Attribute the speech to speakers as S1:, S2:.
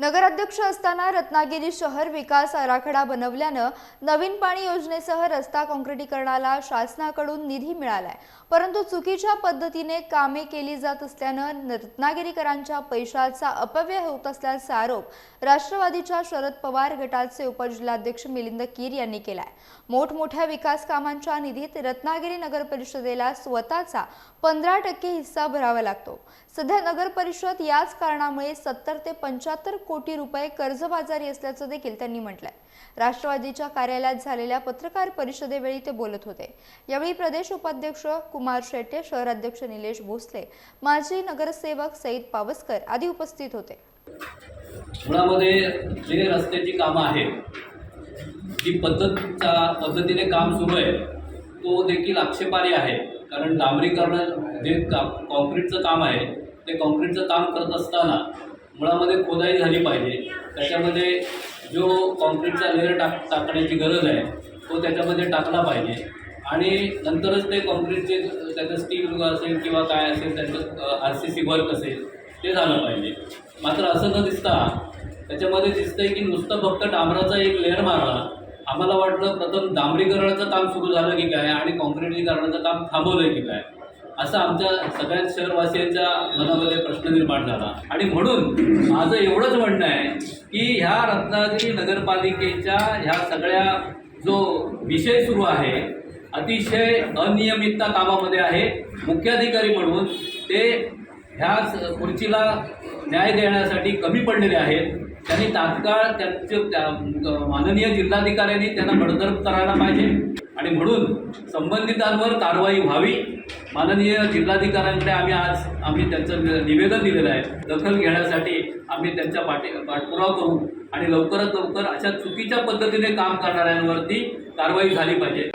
S1: नगर नगराध्यक्ष असताना रत्नागिरी शहर विकास आराखडा बनवल्यानं नवीन पाणी योजनेसह रस्ता काँक्रिटीकरणाला शासनाकडून निधी मिळालाय. परंतु चुकीच्या पद्धतीने कामे केली जात असल्यानं रत्नागिरीकरांच्या पैशाचा अपव्यय होत असल्याचा आरोप राष्ट्रवादीच्या शरद पवार गटाचे उपजिल्हाध्यक्ष मिलिंद कीर यांनी केलाय. मोठमोठ्या विकास कामांच्या निधीत रत्नागिरी नगर परिषदेला स्वतःचा पंधरा टक्के हिस्सा भरावा लागतो. सध्या नगर परिषद याच कारणामुळे सत्तर ते पंच्याहत्तर कोटी रुपये कर्जबाजारी असल्याचं देखील त्यांनी म्हटलंय. राष्ट्रवादीच्या कार्यालयात झालेल्या पत्रकार परिषदेवेळी ते बोलत होते. यावेळी प्रदेश उपाध्यक्ष कुमार शेट्टे शहराध्यक्ष निलेश भोसले माजी नगरसेवक सईद पावसकर आदी उपस्थित होते.
S2: पुण्यामध्ये जे रस्त्याची कामं आहेत जी पद्धतच्या पद्धतीने काम सुरू आहे तो देखील आक्षेपार्ह आहे. कारण डांबरीकरण जे का कॉन्क्रीटचं काम आहे ते कॉन्क्रीटचं काम करत असताना मुळामध्ये खोदाई झाली पाहिजे. त्याच्यामध्ये जो कॉन्क्रीटचा लेअर टाक टाकण्याची गरज आहे तो त्याच्यामध्ये टाकला पाहिजे. आणि नंतरच ते कॉन्क्रीटचे त्याचं स्टील असेल किंवा काय असेल त्याचं आर सी सी वर्क असेल ते झालं पाहिजे. मात्र असं न दिसता त्याच्यामध्ये दिसतंय की नुसतं फक्त डांबराचा एक लेअर मारला. आम्हाला वाटलं प्रथम डांबरीकरणाचं काम सुरू झालं की काय आणि कॉन्क्रीटीकरणाचं काम थांबवलं की काय. असं आमच्या सगळ्या शहरवासियांच्या मनामध्ये प्रश्न निर्माण झाला. आणि म्हणून माझं एवढंच म्हणणं आहे की ह्या रत्नागिरी नगरपालिकेच्या ह्या सगळ्या जो विषय सुरू आहे अतिशय अनियमितता कामामध्ये आहे. मुख्याधिकारी म्हणून ते ह्या खुर्चीला न्याय देण्यासाठी कमी पडलेले आहेत. त्यांनी तात्काळ त्यांचे त्या- माननीय जिल्हाधिकाऱ्यांनी त्यांना बडतर्फ करायला पाहिजे. आणि म्हणून संबंधितांवर कारवाई व्हावी. माननीय जिल्हाधिकाऱ्यांकडे आम्ही आज आम्ही त्यांचं नि- निवेदन दिलेलं आहे. दखल घेण्यासाठी आम्ही त्यांच्या पाठी पाठपुरावा करू. आणि लवकरात लवकर अशा चुकीच्या पद्धतीने काम करणाऱ्यांवरती कारवाई झाली पाहिजे.